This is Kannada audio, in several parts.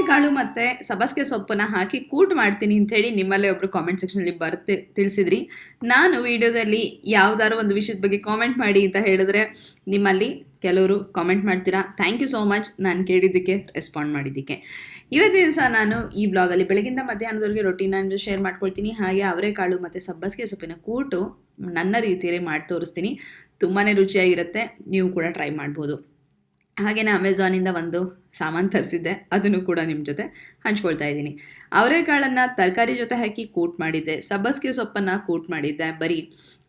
ಅವರೆಕಾಳು ಮತ್ತೆ ಸಬಸ್ಗೆ ಸೊಪ್ಪನ್ನ ಹಾಕಿ ಕೂಟ್ ಮಾಡ್ತೀನಿ ಅಂತ ಹೇಳಿ ನಿಮ್ಮಲ್ಲೇ ಒಬ್ಬರು ಕಾಮೆಂಟ್ ಸೆಕ್ಷನ್ ಅಲ್ಲಿ ಬರ್ತಿ ತಿಳಿಸಿದ್ರಿ. ನಾನು ವಿಡಿಯೋದಲ್ಲಿ ಯಾವ್ದಾರು ಒಂದು ವಿಷಯದ ಬಗ್ಗೆ ಕಾಮೆಂಟ್ ಮಾಡಿ ಅಂತ ಹೇಳಿದ್ರೆ ನಿಮ್ಮಲ್ಲಿ ಕೆಲವರು ಕಾಮೆಂಟ್ ಮಾಡ್ತೀರಾ? ಥ್ಯಾಂಕ್ ಯು ಸೋ ಮಚ್ ನಾನು ಕೇಳಿದ್ದಕ್ಕೆ ರೆಸ್ಪಾಂಡ್ ಮಾಡಿದ್ದಕ್ಕೆ. ಇವತ್ತು ದಿವಸ ನಾನು ಈ ಬ್ಲಾಗಲ್ಲಿ ಬೆಳಗಿಂದ ಮಧ್ಯಾಹ್ನದವರೆಗೆ ರೊಟೀನ ಶೇರ್ ಮಾಡ್ಕೊಳ್ತೀನಿ. ಹಾಗೆ ಅವರೆಕಾಳು ಮತ್ತು ಸಬ್ಬಸಿಗೆ ಸೊಪ್ಪಿನ ಕೂಟು ನನ್ನ ರೀತಿಯಲ್ಲಿ ಮಾಡಿ ತೋರಿಸ್ತೀನಿ. ತುಂಬಾ ರುಚಿಯಾಗಿರುತ್ತೆ. ನೀವು ಕೂಡ ಟ್ರೈ ಮಾಡ್ಬೋದು. ಹಾಗೆಯೇ ಅಮೆಝಾನಿಂದ ಒಂದು ಸಾಮಾನು ತರಿಸಿದ್ದೆ. ಅದನ್ನು ಕೂಡ ನಿಮ್ಮ ಜೊತೆ ಹಂಚ್ಕೊಳ್ತಾ ಇದ್ದೀನಿ. ಅವರೆಕಾಳನ್ನು ತರಕಾರಿ ಜೊತೆ ಹಾಕಿ ಕೂಟ್ ಮಾಡಿದ್ದೆ. ಸಬ್ಬಸ್ಗೆ ಸೊಪ್ಪನ್ನು ಕೂಟ್ ಮಾಡಿದ್ದೆ ಬರೀ.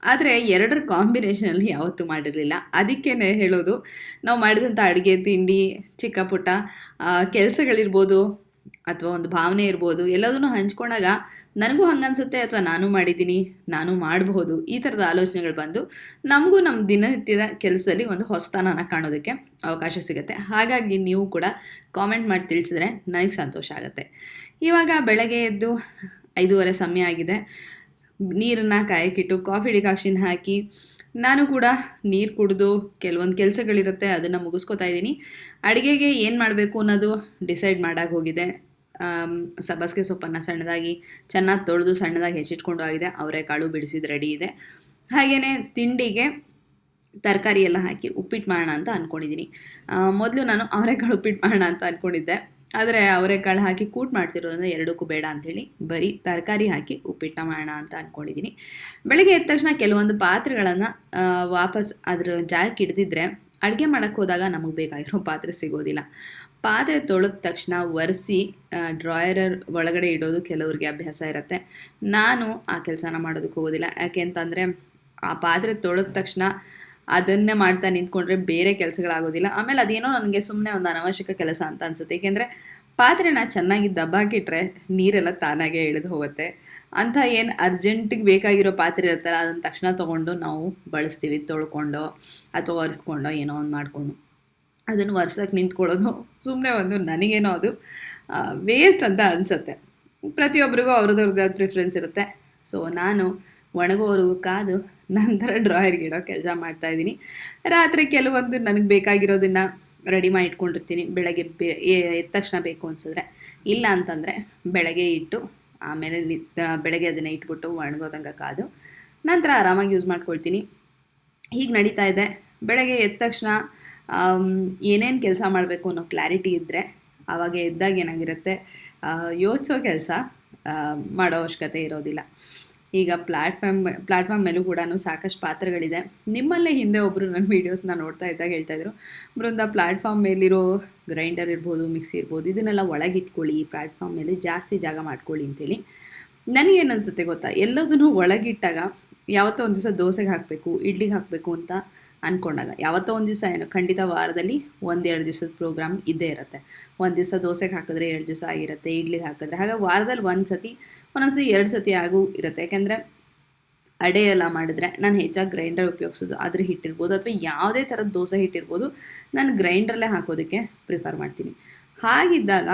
ಆದರೆ ಎರಡರ ಕಾಂಬಿನೇಷನಲ್ಲಿ ಯಾವತ್ತೂ ಮಾಡಿರಲಿಲ್ಲ. ಅದಕ್ಕೇ ಹೇಳೋದು, ನಾವು ಮಾಡಿದಂಥ ಅಡುಗೆ, ತಿಂಡಿ, ಚಿಕ್ಕ ಪುಟ್ಟ ಕೆಲಸಗಳಿರ್ಬೋದು ಅಥವಾ ಒಂದು ಭಾವನೆ ಇರ್ಬೋದು, ಎಲ್ಲದನ್ನು ಹಂಚ್ಕೊಂಡಾಗ ನನಗೂ ಹಂಗನ್ಸುತ್ತೆ ಅಥವಾ ನಾನು ಮಾಡಿದ್ದೀನಿ, ನಾನು ಮಾಡಬಹುದು, ಈ ಥರದ ಆಲೋಚನೆಗಳು ಬಂದು ನಮಗೂ ನಮ್ಮ ದಿನನಿತ್ಯದ ಕೆಲಸದಲ್ಲಿ ಒಂದು ಹೊಸತನನ ಕಾಣೋದಕ್ಕೆ ಅವಕಾಶ ಸಿಗುತ್ತೆ. ಹಾಗಾಗಿ ನೀವು ಕೂಡ ಕಾಮೆಂಟ್ ಮಾಡಿ ತಿಳಿಸಿದ್ರೆ ನನಗೆ ಸಂತೋಷ ಆಗುತ್ತೆ. ಇವಾಗ ಬೆಳಗ್ಗೆ ಎದ್ದು ಐದೂವರೆ ಸಮಯ ಆಗಿದೆ. ನೀರನ್ನು ಕಾಯಕ್ಕಿಟ್ಟು ಕಾಫಿ ಡಿಕಾಕ್ಷನ್ ಹಾಕಿ, ನಾನು ಕೂಡ ನೀರು ಕುಡಿದು ಕೆಲವೊಂದು ಕೆಲಸಗಳಿರುತ್ತೆ, ಅದನ್ನು ಮುಗಿಸ್ಕೊತಾ ಇದ್ದೀನಿ. ಅಡುಗೆಗೆ ಏನು ಮಾಡಬೇಕು ಅನ್ನೋದು ಡಿಸೈಡ್ ಮಾಡಾಗಿ ಹೋಗಿದೆ. ಸಬ್ಬಸಿಗೆ ಸೊಪ್ಪನ್ನು ಸಣ್ಣದಾಗಿ, ಚೆನ್ನಾಗಿ ತೊಳೆದು ಸಣ್ಣದಾಗಿ ಹೆಚ್ಚಿಟ್ಕೊಂಡು ಆಗಿದೆ. ಅವರೆಕಾಳು ಬಿಡಿಸಿದ ರೆಡಿ ಇದೆ. ಹಾಗೆಯೇ ತಿಂಡಿಗೆ ತರಕಾರಿ ಎಲ್ಲ ಹಾಕಿ ಉಪ್ಪಿಟ್ಟು ಮಾಡೋಣ ಅಂತ ಅಂದ್ಕೊಂಡಿದ್ದೀನಿ ಮೊದಲು ನಾನು ಅವರೆಕಾಳು ಉಪ್ಪಿಟ್ಟು ಮಾಡೋಣ ಅಂತ ಅಂದ್ಕೊಂಡಿದ್ದೆ ಆದರೆ ಅವರೆಕಾಳು ಹಾಕಿ ಕೂಟ್ ಮಾಡ್ತಿರೋದ್ರಿಂದ ಎರಡಕ್ಕೂ ಬೇಡ ಅಂಥೇಳಿ ಬರೀ ತರಕಾರಿ ಹಾಕಿ ಉಪ್ಪಿಟ್ಟನ್ನ ಮಾಡೋಣ ಅಂತ ಅಂದ್ಕೊಂಡಿದ್ದೀನಿ ಬೆಳಗ್ಗೆ ಎದ್ದ ತಕ್ಷಣ ಕೆಲವೊಂದು ಪಾತ್ರೆಗಳನ್ನು ವಾಪಸ್ ಅದ್ರ ಜಾಗಕ್ಕೆ ಹಿಡ್ದಿದ್ರೆ ಅಡುಗೆ ಮಾಡೋಕ್ಕೆ ಹೋದಾಗ ನಮಗೆ ಬೇಕಾಗಿರೋ ಪಾತ್ರೆ ಸಿಗೋದಿಲ್ಲ. ಪಾತ್ರೆ ತೊಳೆದ ತಕ್ಷಣ ಒರೆಸಿ ಡ್ರಾಯರ್ ಒಳಗಡೆ ಇಡೋದು ಕೆಲವ್ರಿಗೆ ಅಭ್ಯಾಸ ಇರುತ್ತೆ. ನಾನು ಆ ಕೆಲಸನ ಮಾಡೋದಕ್ಕೆ ಹೋಗೋದಿಲ್ಲ. ಯಾಕೆ ಅಂತಂದರೆ, ಆ ಪಾತ್ರೆ ತೊಳೆದ ತಕ್ಷಣ ಅದನ್ನೇ ಮಾಡ್ತಾ ನಿಂತ್ಕೊಂಡ್ರೆ ಬೇರೆ ಕೆಲಸಗಳಾಗೋದಿಲ್ಲ. ಆಮೇಲೆ ಅದೇನೋ ನನಗೆ ಸುಮ್ಮನೆ ಒಂದು ಅನವಶ್ಯಕ ಕೆಲಸ ಅಂತ ಅನಿಸುತ್ತೆ. ಏಕೆಂದರೆ, ಪಾತ್ರೆನ ಚೆನ್ನಾಗಿ ದಬ್ಬಾಕಿಟ್ರೆ ನೀರೆಲ್ಲ ತಾನಾಗೆ ಇಳಿದು ಹೋಗುತ್ತೆ. ಅಂಥ ಏನು ಅರ್ಜೆಂಟಿಗೆ ಬೇಕಾಗಿರೋ ಪಾತ್ರೆ ಇರುತ್ತಲ್ಲ ಅದನ್ನು ತಕ್ಷಣ ತೊಗೊಂಡು ನಾವು ಬಳಸ್ತೀವಿ, ತೊಳ್ಕೊಂಡೋ ಅಥವಾ ಒರೆಸ್ಕೊಂಡೋ ಏನೋ ಒಂದು ಮಾಡಿಕೊಂಡು. ಅದನ್ನು ವರ್ಸಕ್ಕೆ ನಿಂತ್ಕೊಳ್ಳೋದು. ಸುಮ್ಮನೆ ಒಂದು ನನಗೇನೋ ಅದು ವೇಸ್ಟ್ ಅಂತ ಅನಿಸುತ್ತೆ. ಪ್ರತಿಯೊಬ್ಬರಿಗೂ ಅವ್ರದ್ದು ಪ್ರಿಫರೆನ್ಸ್ ಇರುತ್ತೆ. ಸೊ ನಾನು ಒಣಗೋವರೆಗೂ ಕಾದು ನಂತರ ಡ್ರಾಯರ್ಗೆ ಇಡೋ ಕೆಲಸ ಮಾಡ್ತಾಯಿದ್ದೀನಿ ರಾತ್ರಿ ಕೆಲವೊಂದು ನನಗೆ ಬೇಕಾಗಿರೋದನ್ನು ರೆಡಿ ಮಾಡಿ ಇಟ್ಕೊಂಡಿರ್ತೀನಿ. ಬೆಳಗ್ಗೆ ಬೆ ಎದ್ದ ತಕ್ಷಣ ಬೇಕು ಅನ್ಸಿದ್ರೆ. ಇಲ್ಲ ಅಂತಂದರೆ ಬೆಳಗ್ಗೆ ಇಟ್ಟು, ಆಮೇಲೆ ನಿತ್ತ ಬೆಳಗ್ಗೆ ಅದನ್ನು ಇಟ್ಬಿಟ್ಟು ಒಣಗೋದಂಗೆ ಕಾದು ನಂತರ ಆರಾಮಾಗಿ ಯೂಸ್ ಮಾಡ್ಕೊಳ್ತೀನಿ. ಹೀಗೆ ನಡೀತಾ ಇದೆ. ಬೆಳಗ್ಗೆ ಎದ್ದ ತಕ್ಷಣ ಏನೇನು ಕೆಲಸ ಮಾಡಬೇಕು ಅನ್ನೋ ಕ್ಲಾರಿಟಿ ಇದ್ದರೆ ಆವಾಗ ಎದ್ದಾಗ ಏನಾಗಿರುತ್ತೆ ಯೋಚಿಸೋ ಕೆಲಸ ಮಾಡೋ ಅವಶ್ಯಕತೆ ಇರೋದಿಲ್ಲ. ಈಗ ಪ್ಲ್ಯಾಟ್ಫಾರ್ಮ್ ಪ್ಲ್ಯಾಟ್ಫಾರ್ಮ್ ಮೇಲೂ ಕೂಡ ಸಾಕಷ್ಟು ಪಾತ್ರಗಳಿದೆ. ನಿಮ್ಮಲ್ಲೇ ಹಿಂದೆ ಒಬ್ಬರು ನನ್ನ ವೀಡಿಯೋಸ್ನ ನೋಡ್ತಾ ಇದ್ದಾಗ ಹೇಳ್ತಾಯಿದ್ರು ಬೃಂದ ಪ್ಲ್ಯಾಟ್ಫಾರ್ಮ್ ಮೇಲಿರೋ ಗ್ರೈಂಡರ್ ಇರ್ಬೋದು ಮಿಕ್ಸಿ ಇರ್ಬೋದು, ಇದನ್ನೆಲ್ಲ ಒಳಗಿಟ್ಕೊಳ್ಳಿ ಪ್ಲ್ಯಾಟ್ಫಾರ್ಮ್ ಮೇಲೆ ಜಾಸ್ತಿ ಜಾಗ ಮಾಡ್ಕೊಳ್ಳಿ ಅಂತೇಳಿ. ನನಗೇನು ಅನಿಸುತ್ತೆ ಗೊತ್ತಾ? ಎಲ್ಲದನ್ನು ಒಳಗಿಟ್ಟಾಗ ಯಾವತ್ತೋ ಒಂದು ದಿವಸ ದೋಸೆಗೆ ಹಾಕಬೇಕು, ಇಡ್ಲಿಗೆ ಹಾಕಬೇಕು ಅಂತ ಅಂದ್ಕೊಂಡಾಗ ಯಾವತ್ತೋ ಒಂದು ದಿವಸ ಏನು, ಖಂಡಿತ ವಾರದಲ್ಲಿ ಒಂದೆರಡು ದಿವಸದ ಪ್ರೋಗ್ರಾಮ್ ಇದ್ದೇ ಇರುತ್ತೆ. ಒಂದು ದಿವಸ ದೋಸೆಗೆ ಹಾಕಿದ್ರೆ ಎರಡು ದಿವಸ ಆಗಿರುತ್ತೆ, ಇಡ್ಲಿಗೆ ಹಾಕಿದ್ರೆ. ಹಾಗೆ ವಾರದಲ್ಲಿ ಒಂದು ಸತಿ, ಒಂದೊಂದ್ಸತಿ ಎರಡು ಸತಿ ಆಗೂ ಇರುತ್ತೆ. ಯಾಕೆಂದರೆ ಅಡೆ ಎಲ್ಲ ಮಾಡಿದ್ರೆ ನಾನು ಹೆಚ್ಚಾಗಿ ಗ್ರೈಂಡರ್ ಉಪಯೋಗಿಸೋದು ಅದ್ರ ಹಿಟ್ಟಿರ್ಬೋದು ಅಥವಾ ಯಾವುದೇ ಥರದ ದೋಸೆ ಹಿಟ್ಟಿರ್ಬೋದು, ನಾನು ಗ್ರೈಂಡರಲ್ಲೇ ಹಾಕೋದಕ್ಕೆ ಪ್ರಿಫರ್ ಮಾಡ್ತೀನಿ. ಹಾಗಿದ್ದಾಗ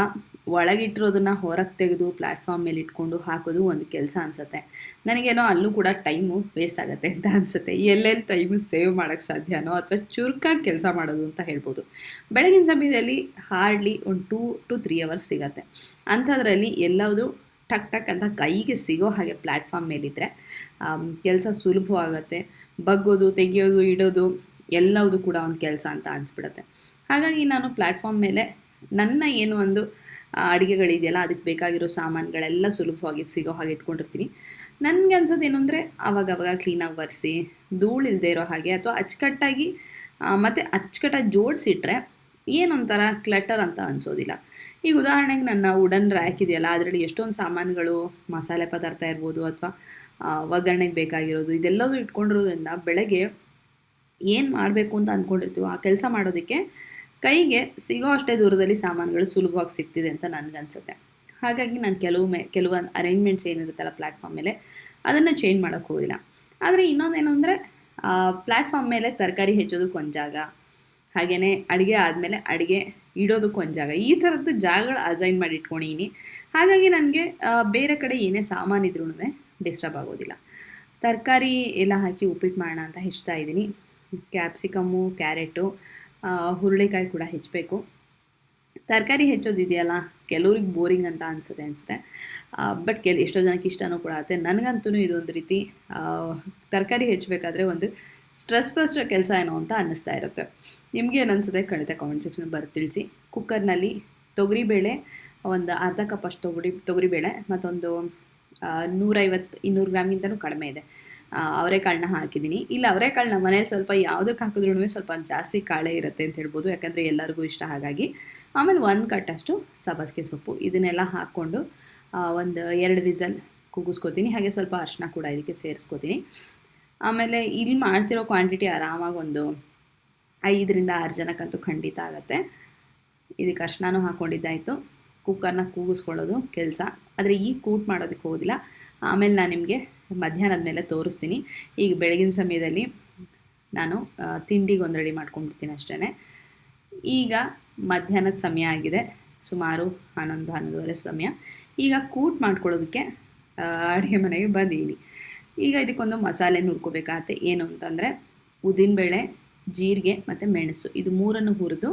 ಒಳಗಿಟ್ಟಿರೋದನ್ನು ಹೊರಗೆ ತೆಗೆದು ಪ್ಲ್ಯಾಟ್ಫಾರ್ಮ್ ಮೇಲೆ ಇಟ್ಕೊಂಡು ಹಾಕೋದು ಒಂದು ಕೆಲಸ ಅನ್ಸುತ್ತೆ. ನನಗೇನೋ ಅಲ್ಲೂ ಕೂಡ ಟೈಮು ವೇಸ್ಟ್ ಆಗುತ್ತೆ ಅಂತ ಅನಿಸುತ್ತೆ. ಎಲ್ಲೆಲ್ಲಿ ಟೈಮು ಸೇವ್ ಮಾಡೋಕ್ಕೆ ಸಾಧ್ಯನೋ ಅಥವಾ ಚುರುಕಾಗಿ ಕೆಲಸ ಮಾಡೋದು ಅಂತ ಹೇಳ್ಬೋದು. ಬೆಳಗಿನ ಸಮಯದಲ್ಲಿ ಹಾರ್ಡ್ಲಿ ಒಂದು ಟೂ ಟು ತ್ರೀ ಅವರ್ಸ್ ಸಿಗತ್ತೆ. ಅಂಥದ್ರಲ್ಲಿ ಎಲ್ಲವುದು ಟಕ್ ಟಕ್ ಅಂತ ಕೈಗೆ ಸಿಗೋ ಹಾಗೆ ಪ್ಲ್ಯಾಟ್ಫಾರ್ಮ್ ಮೇಲಿದ್ದರೆ ಕೆಲಸ ಸುಲಭವಾಗತ್ತೆ ಬಗ್ಗೋದು, ತೆಗೆಯೋದು, ಇಡೋದು ಎಲ್ಲವುದು ಕೂಡ ಒಂದು ಕೆಲಸ ಅಂತ ಅನಿಸ್ಬಿಡುತ್ತೆ. ಹಾಗಾಗಿ ನಾನು ಪ್ಲ್ಯಾಟ್ಫಾರ್ಮ್ ಮೇಲೆ ನನ್ನ ಏನು ಒಂದು ಅಡುಗೆಗಳಿದೆಯಲ್ಲ, ಅದಕ್ಕೆ ಬೇಕಾಗಿರೋ ಸಾಮಾನುಗಳೆಲ್ಲ ಸುಲಭವಾಗಿ ಸಿಗೋ ಹಾಗೆ ಇಟ್ಕೊಂಡಿರ್ತೀನಿ. ನನಗೆ ಅನ್ಸೋದು ಏನು ಅಂದರೆ ಅವಾಗ ಅವಾಗ ಕ್ಲೀನಾಗಿ ಒರೆಸಿ ಧೂಳಿಲ್ಲದೆ ಇರೋ ಹಾಗೆ ಅಥವಾ ಅಚ್ಚುಕಟ್ಟಾಗಿ ಮತ್ತು ಅಚ್ಚುಕಟ್ಟಾಗಿ ಜೋಡಿಸಿಟ್ರೆ ಏನೊಂಥರ ಕ್ಲಟರ್ ಅಂತ ಅನಿಸೋದಿಲ್ಲ. ಈಗ ಉದಾಹರಣೆಗೆ ನನ್ನ ವುಡನ್ ರ್ಯಾಕ್ ಇದೆಯಲ್ಲ, ಅದರಲ್ಲಿ ಎಷ್ಟೊಂದು ಸಾಮಾನುಗಳು, ಮಸಾಲೆ ಪದಾರ್ಥ ಇರ್ಬೋದು ಅಥವಾ ಒಗ್ಗರಣೆಗೆ ಬೇಕಾಗಿರೋದು, ಇದೆಲ್ಲವೂ ಇಟ್ಕೊಂಡಿರೋದ್ರಿಂದ ಬೆಳಗ್ಗೆ ಏನು ಮಾಡಬೇಕು ಅಂತ ಅಂದ್ಕೊಂಡಿರ್ತೀವೋ ಆ ಕೆಲಸ ಮಾಡೋದಕ್ಕೆ ಕೈಗೆ ಸಿಗೋ ಅಷ್ಟೇ ದೂರದಲ್ಲಿ ಸಾಮಾನುಗಳು ಸುಲಭವಾಗಿ ಸಿಗ್ತಿದೆ ಅಂತ ನನಗನ್ಸುತ್ತೆ. ಹಾಗಾಗಿ ನಾನು ಕೆಲವೊಮ್ಮೆ ಕೆಲವೊಂದು ಅರೇಂಜ್ಮೆಂಟ್ಸ್ ಏನಿರುತ್ತಲ್ಲ ಪ್ಲಾಟ್ಫಾರ್ಮ್ ಮೇಲೆ ಅದನ್ನು ಚೇಂಜ್ ಮಾಡೋಕ್ಕೆ ಹೋಗಿಲ್ಲ. ಆದರೆ ಇನ್ನೊಂದೇನು ಅಂದರೆ ಪ್ಲ್ಯಾಟ್ಫಾರ್ಮ್ ಮೇಲೆ ತರಕಾರಿ ಹೆಚ್ಚೋದಕ್ಕೆ ಒಂದು ಜಾಗ ಹಾಗೆಯೇ ಅಡುಗೆ ಆದಮೇಲೆ ಅಡುಗೆ ಇಡೋದಕ್ಕೆ ಒಂದು ಜಾಗ, ಈ ಥರದ್ದು ಜಾಗಗಳು ಅಸೈನ್ ಮಾಡಿ ಇಟ್ಕೊಂಡಿನಿ ಹಾಗಾಗಿ ನನಗೆ ಬೇರೆ ಕಡೆ ಏನೇ ಸಾಮಾನಿದ್ರೂ ಡಿಸ್ಟರ್ಬ್ ಆಗೋದಿಲ್ಲ. ತರಕಾರಿ ಎಲ್ಲ ಹಾಕಿ ಉಪ್ಪಿಟ್ಟು ಮಾಡೋಣ ಅಂತ ಹೆಚ್ಚ್ತಾ ಇದ್ದೀನಿ. ಕ್ಯಾಪ್ಸಿಕಮ್ಮು ಕ್ಯಾರೆಟು ಹುರುಳಿಕಾಯಿ ಕೂಡ ಹೆಚ್ಚಬೇಕು. ತರಕಾರಿ ಹೆಚ್ಚೋದಿದೆಯಲ್ಲ, ಕೆಲವ್ರಿಗೆ ಬೋರಿಂಗ್ ಅಂತ ಅನಿಸುತ್ತೆ ಅನಿಸುತ್ತೆ. ಬಟ್ ಕೆಲ, ಎಷ್ಟೋ ಜನಕ್ಕೆ ಇಷ್ಟನೂ ಕೂಡ ಆಗುತ್ತೆ. ನನಗಂತೂ ಇದೊಂದು ರೀತಿ ತರಕಾರಿ ಹೆಚ್ಚಬೇಕಾದ್ರೆ ಒಂದು ಸ್ಟ್ರೆಸ್ ಬಸ್ಟ್ರ ಕೆಲಸ ಏನೋ ಅಂತ ಅನ್ನಿಸ್ತಾ ಇರುತ್ತೆ. ನಿಮಗೆ ಏನು ಅನಿಸುತ್ತೆ ಖಂಡಿತ ಕಾಮೆಂಟ್ ಸೆಕ್ಷನ್ ಬರೆದು ತಿಳಿಸಿ. ಕುಕ್ಕರ್ನಲ್ಲಿ ತೊಗರಿಬೇಳೆ, ಒಂದು ಅರ್ಧ ಕಪ್ ಅಷ್ಟು ತೊಗರಿ, ತೊಗರಿಬೇಳೆ ಮತ್ತೊಂದು ನೂರೈವತ್ತು, ಇನ್ನೂರು ಗ್ರಾಮ್ಗಿಂತನೂ ಕಡಿಮೆ ಇದೆ. ಅವರೆಕಾಳನ್ನ ಹಾಕಿದ್ದೀನಿ. ಇಲ್ಲ ಅವರೆಕಾಳನ್ನ ಮನೇಲಿ ಸ್ವಲ್ಪ ಯಾವುದಕ್ಕೆ ಹಾಕಿದ್ರೂ ಸ್ವಲ್ಪ ಜಾಸ್ತಿ ಕಾಳೆ ಇರುತ್ತೆ ಅಂತ ಹೇಳ್ಬೋದು. ಯಾಕಂದರೆ ಎಲ್ಲರಿಗೂ ಇಷ್ಟ ಹಾಗಾಗಿ. ಆಮೇಲೆ ಒಂದು ಕಟ್ಟಷ್ಟು ಸಬಸ್ಗೆ ಸೊಪ್ಪು. ಇದನ್ನೆಲ್ಲ ಹಾಕ್ಕೊಂಡು ಒಂದು ಎರಡು ವಿಸಲ್ ಕೂಗಿಸ್ಕೊತೀನಿ ಹಾಗೆ ಸ್ವಲ್ಪ ಅರ್ಶಿನ ಕೂಡ ಇದಕ್ಕೆ ಸೇರಿಸ್ಕೋತೀನಿ. ಆಮೇಲೆ ಇಲ್ಲಿ ಮಾಡ್ತಿರೋ ಕ್ವಾಂಟಿಟಿ ಆರಾಮಾಗಿ ಒಂದು ಐದರಿಂದ ಆರು ಜನಕ್ಕಂತೂ ಖಂಡಿತ ಆಗುತ್ತೆ. ಇದಕ್ಕೆ ಅರ್ಶಿನೂ ಹಾಕ್ಕೊಂಡಿದ್ದಾಯಿತು ಕುಕ್ಕರ್ನ ಕೂಗಿಸ್ಕೊಳ್ಳೋದು ಕೆಲಸ. ಆದರೆ ಈ ಕೂಟ್ ಮಾಡೋದಕ್ಕೆ ಹೋಗೋದಿಲ್ಲ. ಆಮೇಲೆ ನಾನು ನಿಮಗೆ ಮಧ್ಯಾಹ್ನದ ಮೇಲೆ ತೋರಿಸ್ತೀನಿ. ಈಗ ಬೆಳಗಿನ ಸಮಯದಲ್ಲಿ ನಾನು ತಿಂಡಿಗೆ ಒಂದು ರೆಡಿ ಮಾಡ್ಕೊಂಡ್ಬಿಡ್ತೀನಿ ಅಷ್ಟೇ ಈಗ ಮಧ್ಯಾಹ್ನದ ಸಮಯ ಆಗಿದೆ. ಸುಮಾರು ಹನ್ನೊಂದು, ಹನ್ನೊಂದುವರೆ ಸಮಯ. ಈಗ ಕೂಟ್ ಮಾಡ್ಕೊಳ್ಳೋದಕ್ಕೆ ಅಡುಗೆ ಮನೆಗೆ ಬಂದಿದ್ದೀನಿ ಈಗ ಇದಕ್ಕೊಂದು ಮಸಾಲೆ ನುರ್ಕೋಬೇಕಾಗತ್ತೆ ಏನು ಅಂತಂದರೆ, ಉದ್ದಿನಬೇಳೆ, ಜೀರಿಗೆ ಮತ್ತು ಮೆಣಸು. ಇದು ಮೂರನ್ನು ಹುರಿದು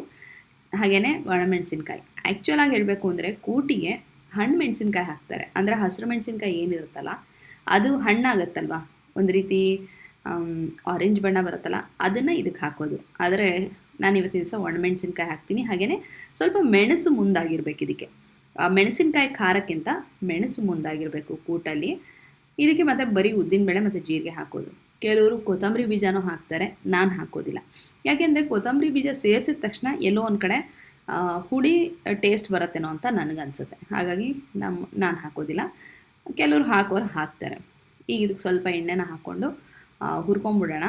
ಹಾಗೆಯೇ ಒಣಮೆಣಸಿನ್ಕಾಯಿ. ಆ್ಯಕ್ಚುಲಾಗಿ ಹೇಳಬೇಕು ಅಂದರೆ, ಕೂಟಿಗೆ ಹಣ್ಣು ಮೆಣಸಿನ್ಕಾಯಿ ಹಾಕ್ತಾರೆ. ಅಂದರೆ ಹಸಿರು ಮೆಣಸಿನ್ಕಾಯಿ ಏನಿರುತ್ತಲ್ಲ ಅದು ಹಣ್ಣಾಗತ್ತಲ್ವ? ಒಂದು ರೀತಿ ಆರೆಂಜ್ ಬಣ್ಣ ಬರುತ್ತಲ್ಲ, ಅದನ್ನು ಇದಕ್ಕೆ ಹಾಕೋದು. ಆದರೆ ನಾನು ಇವತ್ತಿನ ದಿವಸ ಒಣಮೆಣಸಿನ್ಕಾಯಿ ಹಾಕ್ತೀನಿ. ಹಾಗೆಯೇ ಸ್ವಲ್ಪ ಮೆಣಸು ಮುಂದಾಗಿರ್ಬೇಕು ಇದಕ್ಕೆ. ಆ ಮೆಣಸಿನ್ಕಾಯಿ ಖಾರಕ್ಕಿಂತ ಮೆಣಸು ಮುಂದಾಗಿರಬೇಕು ಕೂಟಲ್ಲಿ. ಇದಕ್ಕೆ ಮತ್ತೆ ಬರೀ ಉದ್ದಿನಬೇಳೆ ಮತ್ತು ಜೀರಿಗೆ ಹಾಕೋದು. ಕೆಲವರು ಕೊತ್ತಂಬರಿ ಬೀಜನೂ ಹಾಕ್ತಾರೆ. ನಾನು ಹಾಕೋದಿಲ್ಲ. ಯಾಕೆಂದರೆ ಕೊತ್ತಂಬರಿ ಬೀಜ ಸೇರಿಸಿದ ತಕ್ಷಣ ಎಲ್ಲೋ ಒಂದು ಕಡೆ ಹುಳಿ ಟೇಸ್ಟ್ ಬರುತ್ತೇನೋ ಅಂತ ನನಗನ್ಸುತ್ತೆ. ಹಾಗಾಗಿ ನಮ್ಮ ನಾನು ಹಾಕೋದಿಲ್ಲ. ಕೆಲವರು ಹಾಕೋರು ಹಾಕ್ತಾರೆ. ಈಗ ಇದಕ್ಕೆ ಸ್ವಲ್ಪ ಎಣ್ಣೆನ ಹಾಕ್ಕೊಂಡು ಹುರ್ಕೊಂಬಿಡೋಣ.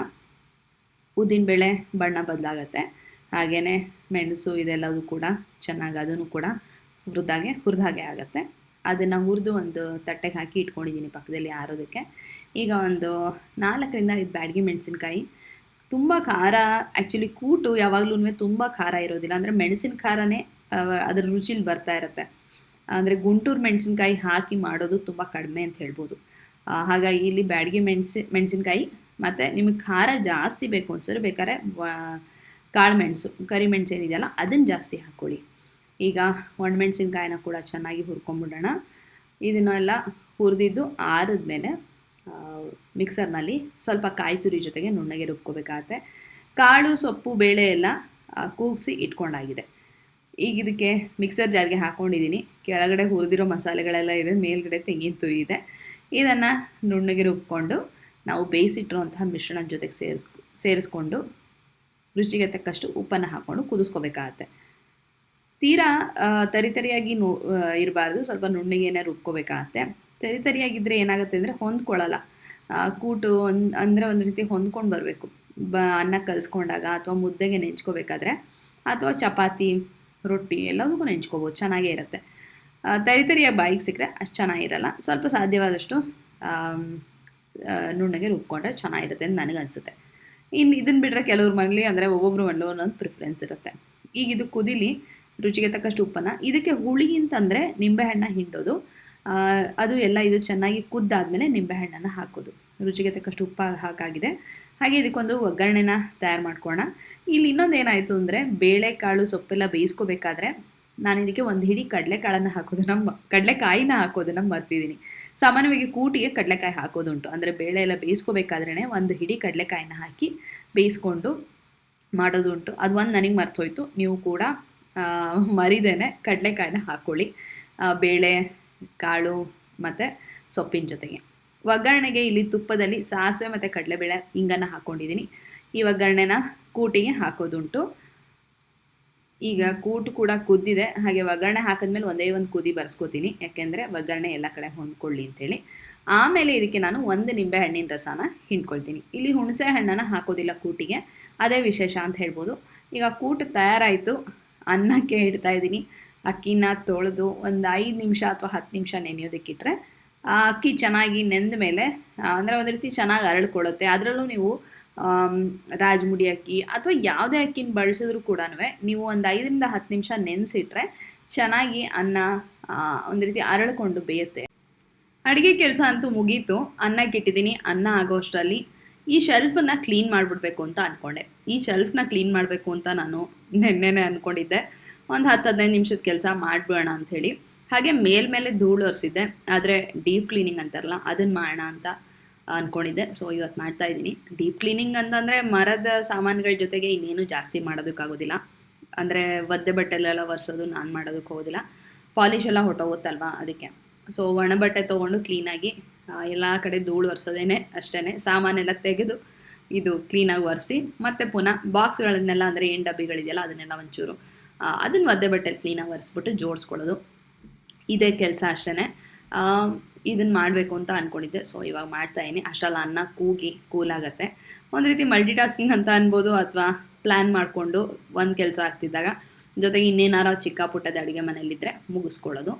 ಉದ್ದಿನಬೇಳೆ ಬಣ್ಣ ಬದಲಾಗತ್ತೆ. ಹಾಗೇ ಮೆಣಸು ಇದೆಲ್ಲವೂ ಕೂಡ ಚೆನ್ನಾಗಿ ಅದನ್ನು ಕೂಡ ಹುರಿದಾಗೆ ಹುರಿದಾಗೆ ಆಗುತ್ತೆ. ಅದನ್ನು ಹುರಿದು ಒಂದು ತಟ್ಟೆಗೆ ಹಾಕಿ ಇಟ್ಕೊಂಡಿದ್ದೀನಿ ಪಕ್ಕದಲ್ಲಿ ಆರೋದಕ್ಕೆ. ಈಗ ಒಂದು ನಾಲ್ಕರಿಂದ ಐದು ಬ್ಯಾಡ್ಗೆ ಮೆಣಸಿನ್ಕಾಯಿ. ತುಂಬ ಖಾರ ಆ್ಯಕ್ಚುಲಿ ಕೂಟು ಯಾವಾಗಲೂ ತುಂಬ ಖಾರ ಇರೋದಿಲ್ಲ. ಅಂದರೆ ಮೆಣಸಿನ ಖಾರನೇ ಅದರ ರುಚಿಲಿ ಬರ್ತಾ ಇರುತ್ತೆ. ಅಂದರೆ ಗುಂಟೂರು ಮೆಣಸಿನ್ಕಾಯಿ ಹಾಕಿ ಮಾಡೋದು ತುಂಬ ಕಡಿಮೆ ಅಂತ ಹೇಳ್ಬೋದು. ಹಾಗಾಗಿ ಇಲ್ಲಿ ಬ್ಯಾಡಿಗೆ ಮೆಣಸಿ, ಮೆಣಸಿನ್ಕಾಯಿ ಮತ್ತು ನಿಮಗೆ ಖಾರ ಜಾಸ್ತಿ ಬೇಕು ಅನ್ಸಿದ್ರೆ ಬೇಕಾದ್ರೆ ಕಾಳು ಮೆಣಸು ಕರಿಮೆಣಸು ಏನಿದೆಯಲ್ಲ ಅದನ್ನು ಜಾಸ್ತಿ ಹಾಕ್ಕೊಳ್ಳಿ ಈಗ ಒಣಮೆಣಸಿನ್ಕಾಯಿನ ಕೂಡ ಚೆನ್ನಾಗಿ ಹುರ್ಕೊಂಬಿಡೋಣ. ಇದನ್ನೆಲ್ಲ ಹುರಿದಿದ್ದು ಆರಿದ್ಮೇಲೆ ಮಿಕ್ಸರ್ನಲ್ಲಿ ಸ್ವಲ್ಪ ಕಾಯಿ ತುರಿ ಜೊತೆಗೆ ನುಣ್ಣಗೆ ರುಬ್ಕೋಬೇಕಾಗತ್ತೆ. ಕಾಳು, ಸೊಪ್ಪು, ಬೇಳೆ ಎಲ್ಲ ಕೂಗಿಸಿ ಇಟ್ಕೊಂಡಾಗಿದೆ. ಈಗ ಇದಕ್ಕೆ ಮಿಕ್ಸರ್ ಜಾರಿಗೆ ಹಾಕ್ಕೊಂಡಿದ್ದೀನಿ ಕೆಳಗಡೆ ಹುರಿದಿರೋ ಮಸಾಲೆಗಳೆಲ್ಲ ಇದೆ. ಮೇಲ್ಗಡೆ ತೆಂಗಿನ ತುರಿ ಇದೆ. ಇದನ್ನು ನುಣ್ಣಗೆ ರುಬ್ಕೊಂಡು ನಾವು ಬೇಯಿಸಿಟ್ಟಿರುವಂತಹ ಮಿಶ್ರಣ ಜೊತೆಗೆ ಸೇರಿಸ್, ಸೇರಿಸ್ಕೊಂಡು ರುಚಿಗೆ ತಕ್ಕಷ್ಟು ಉಪ್ಪನ್ನು ಹಾಕ್ಕೊಂಡು ಕುದಿಸ್ಕೋಬೇಕಾಗತ್ತೆ. ತೀರಾ ತರಿತರಿಯಾಗಿ ನೋ ಇರಬಾರ್ದು. ಸ್ವಲ್ಪ ನುಣ್ಣಗೆನೇ ರುಬ್ಕೋಬೇಕಾಗತ್ತೆ. ತರಿತರಿಯಾಗಿದ್ದರೆ ಏನಾಗುತ್ತೆ ಅಂದರೆ ಹೊಂದ್ಕೊಳ್ಳಲ್ಲ. ಕೂಟು ಒಂದು ಅಂದರೆ ಒಂದು ರೀತಿ ಹೊಂದ್ಕೊಂಡು ಬರಬೇಕು. ಬ, ಅನ್ನ ಕಲಿಸ್ಕೊಂಡಾಗ ಅಥವಾ ಮುದ್ದೆಗೆ ನೆಂಚ್ಕೋಬೇಕಾದ್ರೆ ಅಥವಾ ಚಪಾತಿ ರೊಟ್ಟಿ ಎಲ್ಲದಕ್ಕೂ ನೆಂಚ್ಕೋಬೋದು, ಚೆನ್ನಾಗೇ ಇರುತ್ತೆ. ತರಿ ತರಿಯ ಬಾಯಿಗೆ ಸಿಕ್ಕರೆ ಅಷ್ಟು ಚೆನ್ನಾಗಿರಲ್ಲ. ಸ್ವಲ್ಪ ಸಾಧ್ಯವಾದಷ್ಟು ನುಣ್ಣಗೆ ರುಬ್ಕೊಂಡ್ರೆ ಚೆನ್ನಾಗಿರುತ್ತೆ ಅಂತ ನನಗನ್ಸುತ್ತೆ ಇನ್ನು ಇದನ್ನು ಬಿಟ್ಟರೆ ಕೆಲವ್ರ ಮನೇಲಿ ಅಂದರೆ ಒಬ್ಬೊಬ್ರು ಮನೇಲಿ ಒಂದೊಂದು ಪ್ರಿಫರೆನ್ಸ್ ಇರುತ್ತೆ. ಈಗ ಇದು ಕುದಿಲಿ, ರುಚಿಗೆ ತಕ್ಕಷ್ಟು ಉಪ್ಪನ್ನು, ಇದಕ್ಕೆ ಹುಳಿ ಅಂತಂದರೆ ನಿಂಬೆಹಣ್ಣ ಹಿಂಡೋದು. ಅದು ಎಲ್ಲ ಇದು ಚೆನ್ನಾಗಿ ಕುದ್ದಾದಮೇಲೆ ನಿಂಬೆಹಣ್ಣನ್ನು ಹಾಕೋದು. ರುಚಿಗೆ ತಕ್ಕಷ್ಟು ಉಪ್ಪು ಹಾಕಾಗಿದೆ. ಹಾಗೆ ಇದಕ್ಕೊಂದು ಒಗ್ಗರಣೆನ ತಯಾರು ಮಾಡ್ಕೊಳ್ಳೋಣ. ಇಲ್ಲಿ ಇನ್ನೊಂದು ಏನಾಯಿತು ಅಂದರೆ ಬೇಳೆಕಾಳು ಸೊಪ್ಪೆಲ್ಲ ಬೇಯಿಸ್ಕೋಬೇಕಾದ್ರೆ ನಾನು ಇದಕ್ಕೆ ಒಂದು ಹಿಡಿ ಕಡಲೆಕಾಳನ್ನು ಹಾಕೋದು ನಮ್ಮ ಕಡಲೆಕಾಯಿನ ಹಾಕೋದನ್ನು ಮರ್ತಿದ್ದೀನಿ. ಸಾಮಾನ್ಯವಾಗಿ ಕೂಟಿಗೆ ಕಡಲೆಕಾಯಿ ಹಾಕೋದುಂಟು. ಅಂದರೆ ಬೇಳೆ ಎಲ್ಲ ಬೇಯಿಸ್ಕೋಬೇಕಾದ್ರೇ ಒಂದು ಹಿಡಿ ಕಡಲೆಕಾಯಿನ ಹಾಕಿ ಬೇಯಿಸ್ಕೊಂಡು ಮಾಡೋದುಂಟು. ಅದು ಒಂದು ನನಗೆ ಮರ್ತೋಯ್ತು. ನೀವು ಕೂಡ ಮರಿದೇನೆ ಕಡಲೆಕಾಯಿನ ಹಾಕ್ಕೊಳ್ಳಿ. ಬೇಳೆ ಕಾಳು ಮತ್ತು ಸೊಪ್ಪಿನ ಜೊತೆಗೆ. ಒಗ್ಗರಣೆಗೆ ಇಲ್ಲಿ ತುಪ್ಪದಲ್ಲಿ ಸಾಸಿವೆ ಮತ್ತು ಕಡಲೆಬೇಳೆ ಹಿಂಗನ್ನು ಹಾಕ್ಕೊಂಡಿದ್ದೀನಿ ಈ ಒಗ್ಗರಣೆನ ಕೂಟಿಗೆ ಹಾಕೋದುಂಟು. ಈಗ ಕೂಟು ಕೂಡ ಕುದ್ದಿದೆ. ಹಾಗೆ ಒಗ್ಗರಣೆ ಹಾಕಿದ್ಮೇಲೆ ಒಂದೇ ಒಂದು ಕುದಿ ಬರ್ಸ್ಕೊತೀನಿ. ಯಾಕೆಂದರೆ ಒಗ್ಗರಣೆ ಎಲ್ಲ ಕಡೆ ಹೊಂದ್ಕೊಳ್ಳಿ ಅಂತೇಳಿ. ಆಮೇಲೆ ಇದಕ್ಕೆ ನಾನು ಒಂದು ನಿಂಬೆ ಹಣ್ಣಿನ ರಸನ ಹಿಂಡ್ಕೊಳ್ತೀನಿ. ಇಲ್ಲಿ ಹುಣಸೆ ಹಣ್ಣನ್ನು ಹಾಕೋದಿಲ್ಲ ಕೂಟಿಗೆ. ಅದೇ ವಿಶೇಷ ಅಂತ ಹೇಳ್ಬೋದು. ಈಗ ಕೂಟು ತಯಾರಾಯಿತು. ಅನ್ನಕ್ಕೆ ಇಡ್ತಾ ಇದ್ದೀನಿ. ಅಕ್ಕಿನ ತೊಳೆದು ಒಂದು ಐದು ನಿಮಿಷ ಅಥವಾ ಹತ್ತು ನಿಮಿಷ ನೆನೆಯೋದಕ್ಕಿಟ್ರೆ, ಆ ಅಕ್ಕಿ ಚೆನ್ನಾಗಿ ನೆಂದ ಮೇಲೆ ಅಂದರೆ ಒಂದು ರೀತಿ ಚೆನ್ನಾಗಿ ಅರಳ್ಕೊಳ್ಳುತ್ತೆ. ಅದರಲ್ಲೂ ನೀವು ರಾಜಮುಡಿ ಅಕ್ಕಿ ಅಥವಾ ಯಾವುದೇ ಅಕ್ಕಿನ ಬಳಸಿದ್ರು ಕೂಡ ನೀವು ಒಂದು ಐದರಿಂದ ಹತ್ತು ನಿಮಿಷ ನೆನೆಸಿಟ್ರೆ ಚೆನ್ನಾಗಿ ಅನ್ನ ಒಂದು ರೀತಿ ಅರಳ್ಕೊಂಡು ಬೇಯುತ್ತೆ. ಅಡುಗೆ ಕೆಲಸ ಅಂತೂ ಮುಗೀತು. ಅನ್ನಕ್ಕೆ ಇಟ್ಟಿದ್ದೀನಿ. ಅನ್ನ ಆಗೋ ಅಷ್ಟರಲ್ಲಿ ಈ ಶೆಲ್ಫನ್ನು ಕ್ಲೀನ್ ಮಾಡಿಬಿಡ್ಬೇಕು ಅಂತ ಅಂದ್ಕೊಂಡೆ ಈ ಶೆಲ್ಫ್ನ ಕ್ಲೀನ್ ಮಾಡಬೇಕು ಅಂತ ನಾನು ನೆನ್ನೆನೆ ಅಂದ್ಕೊಂಡಿದ್ದೆ ಒಂದು ಹತ್ತು ಹದಿನೈದು ನಿಮಿಷದ ಕೆಲಸ ಮಾಡಿಬಿಡೋಣ ಅಂಥೇಳಿ ಹಾಗೆ ಮೇಲ್ಮೇಲೆ ಧೂಳು ಒರೆಸಿದ್ದೆ. ಆದರೆ ಡೀಪ್ ಕ್ಲೀನಿಂಗ್ ಅಂತಾರಲ್ಲ ಅದನ್ನು ಮಾಡೋಣ ಅಂತ ಅಂದ್ಕೊಂಡಿದ್ದೆ ಸೊ ಇವತ್ತು ಮಾಡ್ತಾ ಇದ್ದೀನಿ. ಡೀಪ್ ಕ್ಲೀನಿಂಗ್ ಅಂತಂದರೆ ಮರದ ಸಾಮಾನುಗಳ ಜೊತೆಗೆ ಇನ್ನೇನು ಜಾಸ್ತಿ ಮಾಡೋದಕ್ಕಾಗೋದಿಲ್ಲ. ಅಂದರೆ ಒದ್ದೆ ಬಟ್ಟೆಲೆಲ್ಲ ಒರೆಸೋದು, ನಾನು ಮಾಡೋದಕ್ಕೆ ಹೋಗೋದಿಲ್ಲ. ಪಾಲಿಶ್ ಎಲ್ಲ ಹೊಟ್ಟೋಗುತ್ತಲ್ವ ಅದಕ್ಕೆ. ಸೊ ಒಣ ಬಟ್ಟೆ ತೊಗೊಂಡು ಕ್ಲೀನಾಗಿ ಎಲ್ಲ ಕಡೆ ಧೂಳು ಒರೆಸೋದೇನೆ ಅಷ್ಟೇ ಸಾಮಾನೆಲ್ಲ ತೆಗೆದು ಇದು ಕ್ಲೀನಾಗಿ ಒರೆಸಿ, ಮತ್ತು ಪುನಃ ಬಾಕ್ಸ್ಗಳನ್ನೆಲ್ಲ ಅಂದರೆ ಏನು ಡಬ್ಬಿಗಳಿದೆಯಲ್ಲ ಅದನ್ನೆಲ್ಲ ಒಂಚೂರು ಅದನ್ನು ಒದ್ದೆ ಬಟ್ಟೆಲಿ ಕ್ಲೀನಾಗಿ ಒರೆಸ್ಬಿಟ್ಟು ಜೋಡಿಸ್ಕೊಳ್ಳೋದು. ಇದೇ ಕೆಲಸ ಅಷ್ಟೇ ಇದನ್ನು ಮಾಡಬೇಕು ಅಂತ ಅಂದ್ಕೊಂಡಿದ್ದೆ ಸೊ ಇವಾಗ ಮಾಡ್ತಾಯಿದ್ದೀನಿ ಅಷ್ಟಲ್ಲ ಅನ್ನ ಕೂಗಿ ಕೂಲಾಗತ್ತೆ ಒಂದು ರೀತಿ ಮಲ್ಟಿ ಟಾಸ್ಕಿಂಗ್ ಅಂತ ಅನ್ಬೋದು ಅಥವಾ ಪ್ಲ್ಯಾನ್ ಮಾಡಿಕೊಂಡು ಒಂದು ಕೆಲಸ ಆಗ್ತಿದ್ದಾಗ. ಜೊತೆಗೆ ಇನ್ನೇನಾರ ಚಿಕ್ಕ ಪುಟ್ಟದ ಅಡುಗೆ ಮನೆಯಲ್ಲಿದ್ದರೆ ಮುಗಿಸ್ಕೊಳ್ಳೋದು.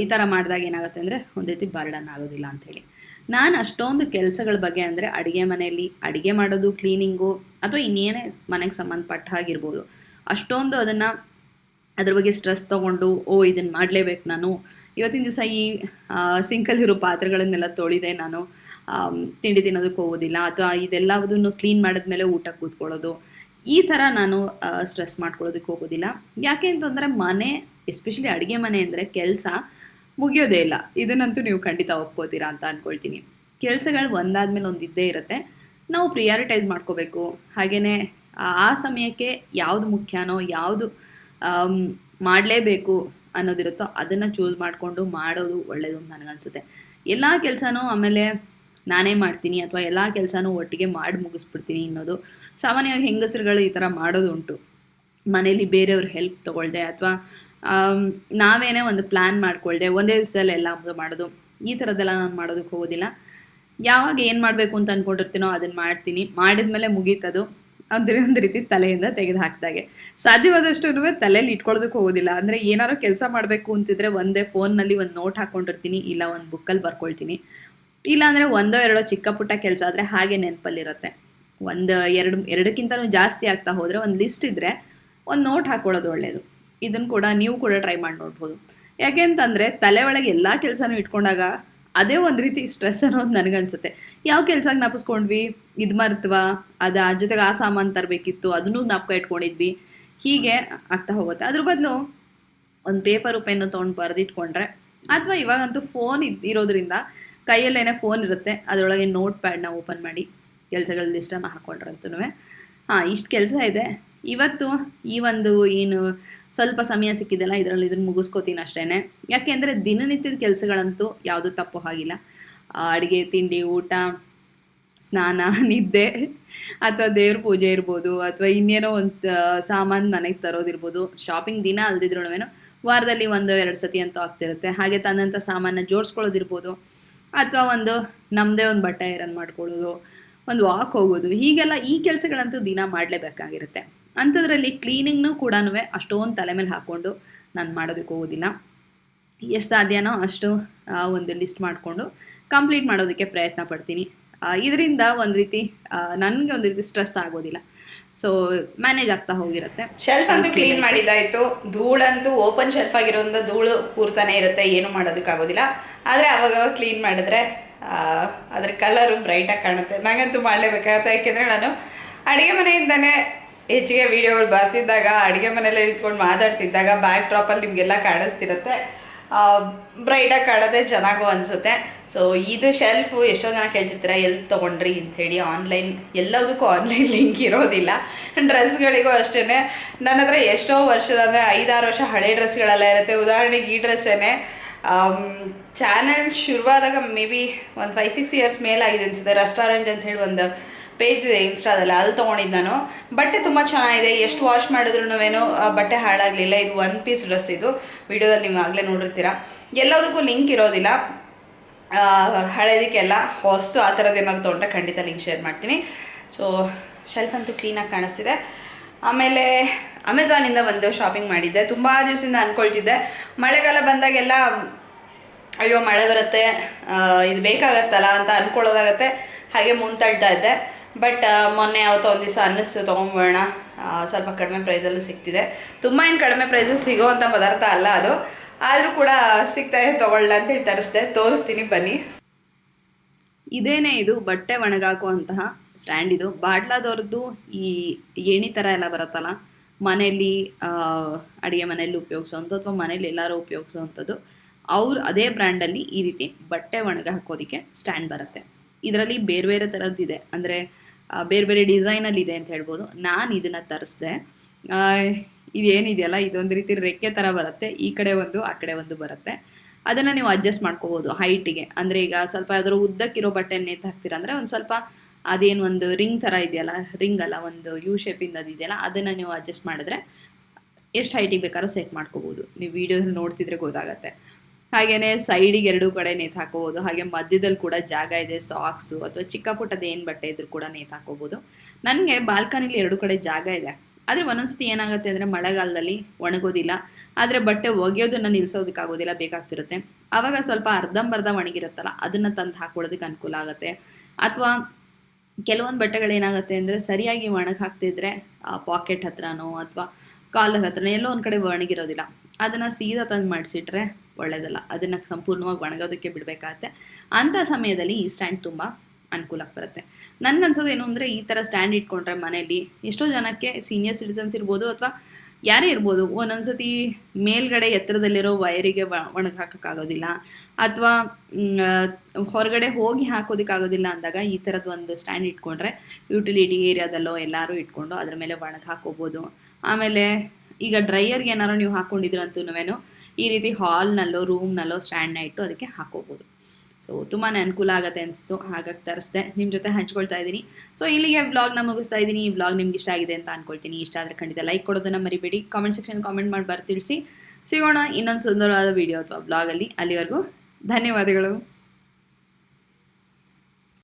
ಈ ಥರ ಮಾಡಿದಾಗ ಏನಾಗುತ್ತೆ ಅಂದರೆ ಒಂದು ರೀತಿ ಬರ್ಡನ್ ಆಗೋದಿಲ್ಲ ಅಂಥೇಳಿ ನಾನು ಅಷ್ಟೊಂದು ಕೆಲಸಗಳ ಬಗ್ಗೆ ಅಂದರೆ ಅಡುಗೆ ಮನೆಯಲ್ಲಿ ಅಡುಗೆ ಮಾಡೋದು ಕ್ಲೀನಿಂಗು ಅಥವಾ ಇನ್ನೇನೇ ಮನೆಗೆ ಸಂಬಂಧಪಟ್ಟ ಹಾಗಿರ್ಬೋದು. ಅಷ್ಟೊಂದು ಅದನ್ನು ಅದ್ರ ಬಗ್ಗೆ ಸ್ಟ್ರೆಸ್ ತೊಗೊಂಡು, ಓ ಇದನ್ನು ಮಾಡಲೇಬೇಕು ನಾನು. ಇವತ್ತಿನ ದಿವಸ ಈ ಸಿಂಕಲ್ಲಿರೋ ಪಾತ್ರೆಗಳನ್ನೆಲ್ಲ ತೊಳಿದೆ ನಾನು. ತಿಂಡಿ ತಿನ್ನೋದಕ್ಕೆ ಹೋಗೋದಿಲ್ಲ. ಅಥವಾ ಇದೆಲ್ಲದನ್ನು ಕ್ಲೀನ್ ಮಾಡಿದ್ಮೇಲೆ ಊಟಕ್ಕೆ ಕೂತ್ಕೊಳ್ಳೋದು. ಈ ಥರ ನಾನು ಸ್ಟ್ರೆಸ್ ಮಾಡ್ಕೊಳ್ಳೋದಕ್ಕೆ ಹೋಗೋದಿಲ್ಲ. ಯಾಕೆ ಅಂತಂದರೆ ಮನೆ ಎಸ್ಪೆಷಲಿ ಅಡುಗೆ ಮನೆ ಅಂದರೆ ಕೆಲಸ ಮುಗಿಯೋದೇ ಇಲ್ಲ. ಇದನ್ನಂತೂ ನೀವು ಖಂಡಿತ ಒಪ್ಕೋತೀರಾ ಅಂತ ಅಂದ್ಕೊಳ್ತೀನಿ ಕೆಲಸಗಳು ಒಂದಾದ್ಮೇಲೆ ಒಂದು ಇದ್ದೇ ಇರುತ್ತೆ. ನಾವು ಪ್ರಿಯಾರಿಟೈಸ್ ಮಾಡ್ಕೋಬೇಕು. ಹಾಗೆಯೇ ಆ ಸಮಯಕ್ಕೆ ಯಾವುದು ಮುಖ್ಯನೋ, ಯಾವುದು ಮಾಡಲೇಬೇಕು ಅನ್ನೋದಿರುತ್ತೋ ಅದನ್ನು ಚೂಸ್ ಮಾಡಿಕೊಂಡು ಮಾಡೋದು ಒಳ್ಳೆಯದು ಅಂತ ನನಗನ್ಸುತ್ತೆ. ಎಲ್ಲ ಕೆಲಸನೂ ಆಮೇಲೆ ನಾನೇ ಮಾಡ್ತೀನಿ ಅಥವಾ ಎಲ್ಲ ಕೆಲಸನೂ ಒಟ್ಟಿಗೆ ಮಾಡಿ ಮುಗಿಸ್ಬಿಡ್ತೀನಿ ಅನ್ನೋದು ಸಾಮಾನ್ಯವಾಗಿ ಹೆಂಗಸರುಗಳು ಈ ಥರ ಮಾಡೋದು ಉಂಟು. ಮನೇಲಿ ಬೇರೆಯವ್ರ ಹೆಲ್ಪ್ ತೊಗೊಳ್ದೆ ಅಥವಾ ನಾವೇನೇ ಒಂದು ಪ್ಲ್ಯಾನ್ ಮಾಡ್ಕೊಳ್ದೆ, ಒಂದೇ ದಿವಸದಲ್ಲಿ ಎಲ್ಲ ಮಾಡೋದು, ಈ ಥರದ್ದೆಲ್ಲ ನಾನು ಮಾಡೋದಕ್ಕೆ ಹೋಗೋದಿಲ್ಲ. ಯಾವಾಗ ಏನು ಮಾಡಬೇಕು ಅಂತ ಅಂದ್ಕೊಂಡಿರ್ತೀನೋ ಅದನ್ನು ಮಾಡ್ತೀನಿ. ಮಾಡಿದ್ಮೇಲೆ ಮುಗೀತದು. ಅಂದರೆ ಒಂದು ರೀತಿ ತಲೆಯಿಂದ ತೆಗೆದು ಹಾಕಿದಾಗೆ ಸಾಧ್ಯವಾದಷ್ಟು ತಲೆಯಲ್ಲಿ ಇಟ್ಕೊಳ್ಳೋದಕ್ಕೆ ಹೋಗೋದಿಲ್ಲ. ಅಂದರೆ ಏನಾರು ಕೆಲಸ ಮಾಡಬೇಕು ಅಂತಿದ್ರೆ ಒಂದೇ ಫೋನ್ನಲ್ಲಿ ಒಂದು ನೋಟ್ ಹಾಕ್ಕೊಂಡಿರ್ತೀನಿ, ಇಲ್ಲ ಒಂದು ಬುಕ್ಕಲ್ಲಿ ಬರ್ಕೊಳ್ತೀನಿ. ಇಲ್ಲಾಂದರೆ ಒಂದೋ ಎರಡೋ ಚಿಕ್ಕ ಪುಟ್ಟ ಕೆಲಸ ಆದರೆ ಹಾಗೆ ನೆನಪಲ್ಲಿರುತ್ತೆ. ಒಂದು ಎರಡು, ಎರಡಕ್ಕಿಂತನೂ ಜಾಸ್ತಿ ಆಗ್ತಾ ಹೋದರೆ ಒಂದು ಲಿಸ್ಟ್ ಇದ್ದರೆ ಒಂದು ನೋಟ್ ಹಾಕ್ಕೊಳ್ಳೋದು ಒಳ್ಳೆಯದು ಇದನ್ನು ಕೂಡ ನೀವು ಕೂಡ ಟ್ರೈ ಮಾಡಿ ನೋಡ್ಬೋದು ಯಾಕೆ ಅಂತಂದರೆ ತಲೆ ಒಳಗೆ ಎಲ್ಲ ಕೆಲಸನೂ ಇಟ್ಕೊಂಡಾಗ ಅದೇ ಒಂದು ರೀತಿ ಸ್ಟ್ರೆಸ್ ಅನ್ನೋದು ನನಗನ್ಸುತ್ತೆ. ಯಾವ ಕೆಲಸ ಜ್ಞಾಪಿಸ್ಕೊಂಡ್ವಿ ಇದು ಮರ್ತವಾ? ಅದ ಜೊತೆಗೆ ಆ ಸಾಮಾನು ತರಬೇಕಿತ್ತು, ಅದನ್ನೂ ಜ್ಞಾಪಕ ಇಟ್ಕೊಂಡಿದ್ವಿ. ಹೀಗೆ ಆಗ್ತಾ ಹೋಗುತ್ತೆ. ಅದ್ರ ಬದಲು ಒಂದು ಪೇಪರು ಪೆನ್ನು ತೊಗೊಂಡು ಬರೆದಿಟ್ಕೊಂಡ್ರೆ, ಅಥವಾ ಇವಾಗಂತೂ ಫೋನ್ ಇದ್ ಇರೋದ್ರಿಂದ ಕೈಯಲ್ಲೇನೆ ಫೋನ್ ಇರುತ್ತೆ. ಅದರೊಳಗೆ ನೋಟ್ ಪ್ಯಾಡ್ನ ಓಪನ್ ಮಾಡಿ ಕೆಲಸಗಳ ಲಿಸ್ಟನ್ನು ಹಾಕ್ಕೊಂಡ್ರಂತೂ ಹಾಂ, ಇಷ್ಟು ಕೆಲಸ ಇದೆ. ಇವತ್ತು ಈ ಒಂದು ಏನು ಸ್ವಲ್ಪ ಸಮಯ ಸಿಕ್ಕಿದೆಲ್ಲ ಇದರಲ್ಲಿ ಇದನ್ನು ಮುಗಿಸ್ಕೋತೀನಿ ಅಷ್ಟೇ ಯಾಕೆಂದರೆ ದಿನನಿತ್ಯದ ಕೆಲಸಗಳಂತೂ ಯಾವುದೂ ತಪ್ಪು ಹಾಗಿಲ್ಲ ಅಡುಗೆ, ತಿಂಡಿ, ಊಟ, ಸ್ನಾನ, ನಿದ್ದೆ ಅಥವಾ ದೇವ್ರ ಪೂಜೆ ಇರ್ಬೋದು ಅಥವಾ ಇನ್ನೇನೋ ಒಂದು ಸಾಮಾನು ಮನೆಗೆ ತರೋದಿರ್ಬೋದು. ಶಾಪಿಂಗ್ ದಿನ ಅಲ್ದಿದ್ರೂ ವಾರದಲ್ಲಿ ಒಂದು, ಎರಡು ಸತಿ ಅಂತೂ ಆಗ್ತಿರುತ್ತೆ. ಹಾಗೆ ತಂದಂಥ ಸಾಮಾನ ಜೋಡಿಸ್ಕೊಳ್ಳೋದಿರ್ಬೋದು. ಅಥವಾ ಒಂದು ನಮ್ಮದೇ ಒಂದು ಬಟ್ಟೆ ಐರನ್ ಮಾಡ್ಕೊಳ್ಳೋದು, ಒಂದು ವಾಕ್ ಹೋಗೋದು, ಹೀಗೆಲ್ಲ ಈ ಕೆಲಸಗಳಂತೂ ದಿನ ಮಾಡಲೇಬೇಕಾಗಿರುತ್ತೆ. ಅಂಥದ್ರಲ್ಲಿ ಕ್ಲೀನಿಂಗ್ನೂ ಕೂಡ ಅಷ್ಟೊಂದು ತಲೆ ಮೇಲೆ ಹಾಕ್ಕೊಂಡು ನಾನು ಮಾಡೋದಕ್ಕೆ ಹೋಗೋದಿಲ್ಲ. ಎಷ್ಟು ಸಾಧ್ಯನೋ ಅಷ್ಟು ಒಂದು ಲಿಸ್ಟ್ ಮಾಡಿಕೊಂಡು ಕಂಪ್ಲೀಟ್ ಮಾಡೋದಕ್ಕೆ ಪ್ರಯತ್ನ ಪಡ್ತೀನಿ. ಇದರಿಂದ ಒಂದು ರೀತಿ ನನಗೆ ಒಂದು ರೀತಿ ಸ್ಟ್ರೆಸ್ ಆಗೋದಿಲ್ಲ. ಸೊ ಮ್ಯಾನೇಜ್ ಆಗ್ತಾ ಹೋಗಿರುತ್ತೆ. ಶೆಲ್ಫ್ ಅಂತೂ ಕ್ಲೀನ್ ಮಾಡಿದಾಯ್ತು ಧೂಳಂತೂ ಓಪನ್ ಶೆಲ್ಫ್ ಆಗಿರೋದ್ರಿಂದ ಧೂಳು ಕೂರ್ತಾನೆ ಇರುತ್ತೆ ಏನು ಮಾಡೋದಕ್ಕಾಗೋದಿಲ್ಲ. ಆದರೆ ಅವಾಗ ಕ್ಲೀನ್ ಮಾಡಿದ್ರೆ ಅದ್ರ ಕಲರು ಬ್ರೈಟಾಗಿ ಕಾಣುತ್ತೆ. ನನಗಂತೂ ಮಾಡಲೇಬೇಕಾಗುತ್ತೆ. ಯಾಕೆಂದರೆ ನಾನು ಅಡುಗೆ ಮನೆಯಿಂದನೇ ಹೆಚ್ಚಿಗೆ ವೀಡಿಯೋಗಳು ಬರ್ತಿದ್ದಾಗ, ಅಡುಗೆ ಮನೆಯಲ್ಲೇ ನಿಂತ್ಕೊಂಡು ಮಾತಾಡ್ತಿದ್ದಾಗ ಬ್ಯಾಕ್ ಡ್ರಾಪಲ್ಲಿ ನಿಮಗೆಲ್ಲ ಕಾಣಿಸ್ತಿರುತ್ತೆ. ಬ್ರೈಟಾಗಿ ಕಾಣೋದೇ ಚೆನ್ನಾಗೂ ಅನಿಸುತ್ತೆ. ಸೊ ಇದು ಶೆಲ್ಫು ಎಷ್ಟೋ ಜನ ಕೇಳ್ತಿರ್ತಾರೆ, ಎಲ್ಲಿ ತೊಗೊಂಡ್ರಿ ಅಂಥೇಳಿ ಆನ್ಲೈನ್ ಎಲ್ಲದಕ್ಕೂ ಆನ್ಲೈನ್ ಲಿಂಕ್ ಇರೋದಿಲ್ಲ. ಡ್ರೆಸ್ಗಳಿಗೂ ಅಷ್ಟೇ ನನ್ನ ಹತ್ರ ಎಷ್ಟೋ ವರ್ಷದ ಅಂದರೆ ಐದಾರು ವರ್ಷ ಹಳೆ ಡ್ರೆಸ್ಗಳೆಲ್ಲ ಇರುತ್ತೆ. ಉದಾಹರಣೆಗೆ ಈ ಡ್ರೆಸ್ಸೇ ಚಾನೆಲ್ ಶುರುವಾದಾಗ ಮೇ ಬಿ ಒಂದು ಫೈವ್ ಸಿಕ್ಸ್ ಇಯರ್ಸ್ ಮೇಲಾಗಿದೆ ಅನಿಸುತ್ತೆ. ರೆಸ್ಟೋರೆಂಟ್ ಅಂತ ಹೇಳಿ ಒಂದು ಪೇಜ್ ಇದೆ ಇನ್ಸ್ಟಾದಲ್ಲಿ ಅಲ್ಲಿ ತೊಗೊಂಡಿದ್ದು ನಾನು ಬಟ್ಟೆ ತುಂಬ ಚೆನ್ನಾಗಿದೆ, ಎಷ್ಟು ವಾಶ್ ಮಾಡಿದ್ರು ಬಟ್ಟೆ ಹಾಳಾಗಲಿಲ್ಲ. ಇದು ಒನ್ ಪೀಸ್ ಡ್ರೆಸ್ ಇದು. ವಿಡಿಯೋದಲ್ಲಿ ನೀವು ಆಗಲೇ ನೋಡಿರ್ತೀರ. ಎಲ್ಲದಕ್ಕೂ ಲಿಂಕ್ ಇರೋದಿಲ್ಲ. ಹಳೇದಕ್ಕೆಲ್ಲ ಹೊಸ್ತು ಆ ಥರದ್ದು ಏನಾದ್ರು ತೊಗೊಂಡ್ರೆ ಖಂಡಿತ ಲಿಂಕ್ ಶೇರ್ ಮಾಡ್ತೀನಿ. ಸೊ ಶೆಲ್ಫ್ ಅಂತೂ ಕ್ಲೀನಾಗಿ ಕಾಣಿಸ್ತಿದೆ. ಆಮೇಲೆ ಅಮೆಝಾನಿಂದ ಒಂದು ಶಾಪಿಂಗ್ ಮಾಡಿದ್ದೆ. ತುಂಬ ದಿವಸದಿಂದ ಅಂದ್ಕೊಳ್ತಿದ್ದೆ ಮಳೆಗಾಲ ಬಂದಾಗೆಲ್ಲ, ಅಯ್ಯೋ, ಮಳೆ ಬರುತ್ತೆ ಇದು ಬೇಕಾಗತ್ತಲ್ಲ ಅಂತ ಅಂದ್ಕೊಳ್ಳೋದಾಗತ್ತೆ ಹಾಗೆ ಮುಂತಾಳ್ತಾ ಇದ್ದೆ. ಬಟ್ ಮೊನ್ನೆ ಯಾವತ್ತೋ ಒಂದು ದಿವಸ ಅನ್ನಿಸ್ತು ತೊಗೊಂಬೋಣ ಸ್ವಲ್ಪ ಕಡಿಮೆ ಪ್ರೈಸಲ್ಲೂ ಸಿಗ್ತಿದೆ ತುಂಬ ಏನು ಕಡಿಮೆ ಪ್ರೈಸಲ್ಲಿ ಸಿಗೋವಂಥ ಪದಾರ್ಥ ಅಲ್ಲ ಅದು. ಆದರೂ ಕೂಡ ಸಿಗ್ತಾ ಇದೆ, ತೊಗೊಳ್ಳ ಅಂತೇಳಿ ತರಿಸ್ದೆ ತೋರಿಸ್ತೀನಿ, ಬನ್ನಿ. ಇದೇನೇ ಇದು ಬಟ್ಟೆ ಒಣಗಾಕುವಂತಹ ಸ್ಟ್ಯಾಂಡ್ ಇದು. ಬಾಟ್ಲಾದವ್ರದ್ದು ಈ ಏಣಿ ಥರ ಎಲ್ಲ ಬರುತ್ತಲ್ಲ, ಮನೆಯಲ್ಲಿ ಅಡುಗೆ ಮನೆಯಲ್ಲಿ ಉಪಯೋಗಿಸೋವಂಥದ್ದು ಅಥವಾ ಮನೇಲಿ ಎಲ್ಲರೂ ಉಪಯೋಗಿಸೋವಂಥದ್ದು, ಅವ್ರು ಅದೇ ಬ್ರ್ಯಾಂಡಲ್ಲಿ ಈ ರೀತಿ ಬಟ್ಟೆ ಒಣಗ ಹಾಕೋದಕ್ಕೆ ಸ್ಟ್ಯಾಂಡ್ ಬರುತ್ತೆ. ಇದರಲ್ಲಿ ಬೇರೆ ಬೇರೆ ಥರದ್ದಿದೆ ಅಂದರೆ ಬೇರೆ ಬೇರೆ ಡಿಸೈನಲ್ಲಿ ಇದೆ ಅಂತ ಹೇಳ್ಬೋದು. ನಾನು ಇದನ್ನು ತರಿಸ್ದೆ. ಇದೇನಿದೆಯಲ್ಲ, ಇದೊಂದು ರೀತಿ ರೆಕ್ಕೆ ಥರ ಬರುತ್ತೆ. ಈ ಕಡೆ ಒಂದು, ಆ ಕಡೆ ಒಂದು ಬರುತ್ತೆ. ಅದನ್ನು ನೀವು ಅಡ್ಜಸ್ಟ್ ಮಾಡ್ಕೋಬೋದು ಹೈಟಿಗೆ ಅಂದರೆ ಈಗ ಸ್ವಲ್ಪ ಯಾವ್ದಾದ್ರು ಉದ್ದಕ್ಕಿರೋ ಬಟ್ಟೆ ನೇತು ಹಾಕ್ತೀರ ಅಂದರೆ ಒಂದು ಸ್ವಲ್ಪ ಅದೇನು ಒಂದು ರಿಂಗ್ ಥರ ಇದೆಯಲ್ಲ ರಿಂಗ್ ಅಲ್ಲ, ಒಂದು ಯು ಶೇಪಿಂದ ಅದಿದೆಯಲ್ಲ ಅದನ್ನು ನೀವು ಅಡ್ಜಸ್ಟ್ ಮಾಡಿದ್ರೆ ಎಷ್ಟು ಹೈಟಿಗೆ ಬೇಕಾದ್ರೂ ಸೆಟ್ ಮಾಡ್ಕೋಬೋದು. ನೀವು ವೀಡಿಯೋ ನೋಡ್ತಿದ್ರೆ ಗೊತ್ತಾಗತ್ತೆ. ಹಾಗೆಯೇ ಸೈಡಿಗೆ ಎರಡೂ ಕಡೆ ನೇತು ಹಾಕೋಬೋದು. ಹಾಗೆ ಮಧ್ಯದಲ್ಲಿ ಕೂಡ ಜಾಗ ಇದೆ ಸಾಕ್ಸು ಅಥವಾ ಚಿಕ್ಕ ಪುಟ್ಟದ ಏನು ಬಟ್ಟೆ ಇದ್ರೂ ಕೂಡ ನೇತು ಹಾಕೋಬೋದು. ನನಗೆ ಬಾಲ್ಕನಿಲಿ ಎರಡು ಕಡೆ ಜಾಗ ಇದೆ. ಆದರೆ ಒಂದೊಂದ್ಸತಿ ಏನಾಗುತ್ತೆ ಅಂದರೆ ಮಳೆಗಾಲದಲ್ಲಿ ಒಣಗೋದಿಲ್ಲ. ಆದರೆ ಬಟ್ಟೆ ಒಗೆಯೋದನ್ನು ನಿಲ್ಸೋದಕ್ಕಾಗೋದಿಲ್ಲ, ಬೇಕಾಗ್ತಿರುತ್ತೆ. ಆವಾಗ ಸ್ವಲ್ಪ ಅರ್ಧಂಬರ್ಧ ಒಣಗಿರುತ್ತಲ್ಲ, ಅದನ್ನು ತಂದು ಹಾಕೊಳ್ಳೋದಕ್ಕೆ ಅನುಕೂಲ ಆಗುತ್ತೆ. ಅಥವಾ ಕೆಲವೊಂದು ಬಟ್ಟೆಗಳು ಏನಾಗುತ್ತೆ ಅಂದರೆ ಸರಿಯಾಗಿ ಒಣಗಿ ಹಾಕ್ತಿದ್ರೆ ಪಾಕೆಟ್ ಹತ್ರನೋ ಅಥವಾ ಕಾಲರ್ ಹತ್ರನೋ ಎಲ್ಲೋ ಒಂದು ಕಡೆ ಒಣಗಿರೋದಿಲ್ಲ. ಅದನ್ನು ಸೀದಾ ತಂದು ಮಾಡಿಸಿಟ್ರೆ ಒಳ್ಳೆಯದಲ್ಲ ಅದನ್ನು ಸಂಪೂರ್ಣವಾಗಿ ಒಣಗೋದಕ್ಕೆ ಬಿಡಬೇಕಾಗತ್ತೆ. ಅಂಥ ಸಮಯದಲ್ಲಿ ಈ ಸ್ಟ್ಯಾಂಡ್ ತುಂಬ ಅನುಕೂಲಕ್ಕೆ ಬರುತ್ತೆ. ನನಗನ್ಸೋದು ಏನು ಅಂದರೆ ಈ ಥರ ಸ್ಟ್ಯಾಂಡ್ ಇಟ್ಕೊಂಡ್ರೆ ಮನೇಲಿ ಎಷ್ಟೋ ಜನಕ್ಕೆ ಸೀನಿಯರ್ ಸಿಟಿಸನ್ಸ್ ಇರ್ಬೋದು ಅಥವಾ ಯಾರೇ ಇರ್ಬೋದು ಒಂದೊಂದ್ಸತಿ ಮೇಲ್ಗಡೆ ಎತ್ತರದಲ್ಲಿರೋ ವೈರಿಗೆ ಒಣಗಿ ಹಾಕೋಕ್ಕಾಗೋದಿಲ್ಲ ಅಥವಾ ಹೊರಗಡೆ ಹೋಗಿ ಹಾಕೋದಕ್ಕಾಗೋದಿಲ್ಲ ಅಂದಾಗ ಈ ಥರದ್ದು ಒಂದು ಸ್ಟ್ಯಾಂಡ್ ಇಟ್ಕೊಂಡ್ರೆ ಯುಟಿಲಿಟಿ ಏರಿಯಾದಲ್ಲೋ ಎಲ್ಲರೂ ಇಟ್ಕೊಂಡು ಅದ್ರ ಮೇಲೆ ಒಣಗಿ ಹಾಕೋಬೋದು. ಆಮೇಲೆ ಈಗ ಡ್ರೈಯರ್ಗೆ ಏನಾರು ನೀವು ಹಾಕ್ಕೊಂಡಿದ್ರು ಅಂತೂ ಈ ರೀತಿ ಹಾಲ್ನಲ್ಲೋ ರೂಮ್ನಲ್ಲೋ ಸ್ಟ್ಯಾಂಡ್ನ ಇಟ್ಟು ಅದಕ್ಕೆ ಹಾಕೋಬೋದು. ಸೊ ತುಂಬಾ ಅನುಕೂಲ ಆಗುತ್ತೆ ಅನಿಸ್ತು. ಹಾಗಾಗಿ ತರಿಸ್ದೆ. ನಿಮ್ಮ ಜೊತೆ ಹಂಚ್ಕೊಳ್ತಾ ಇದ್ದೀನಿ. ಸೊ ಇಲ್ಲಿಗೆ ವ್ಲಾಗ್ನ ಮುಗಿಸ್ತಾ ಇದ್ದೀನಿ. ಈ ವ್ಲಾಗ್ ನಿಮ್ಗೆ ಇಷ್ಟ ಆಗಿದೆ ಅಂತ ಅನ್ಕೊಳ್ತೀನಿ. ಇಷ್ಟ ಆದರೆ ಖಂಡಿತ ಲೈಕ್ ಕೊಡೋದನ್ನು ಮರಿಬೇಡಿ. ಕಾಮೆಂಟ್ ಸೆಕ್ಷನ್ ಕಾಮೆಂಟ್ ಮಾಡಿ ಬರ್ತಿಳಿಸಿ. ಸಿಗೋಣ ಇನ್ನೊಂದು ಸುಂದರವಾದ ವಿಡಿಯೋ ಅಥವಾ ಬ್ಲಾಗಲ್ಲಿ ಅಲ್ಲಿವರೆಗೂ ಧನ್ಯವಾದಗಳು.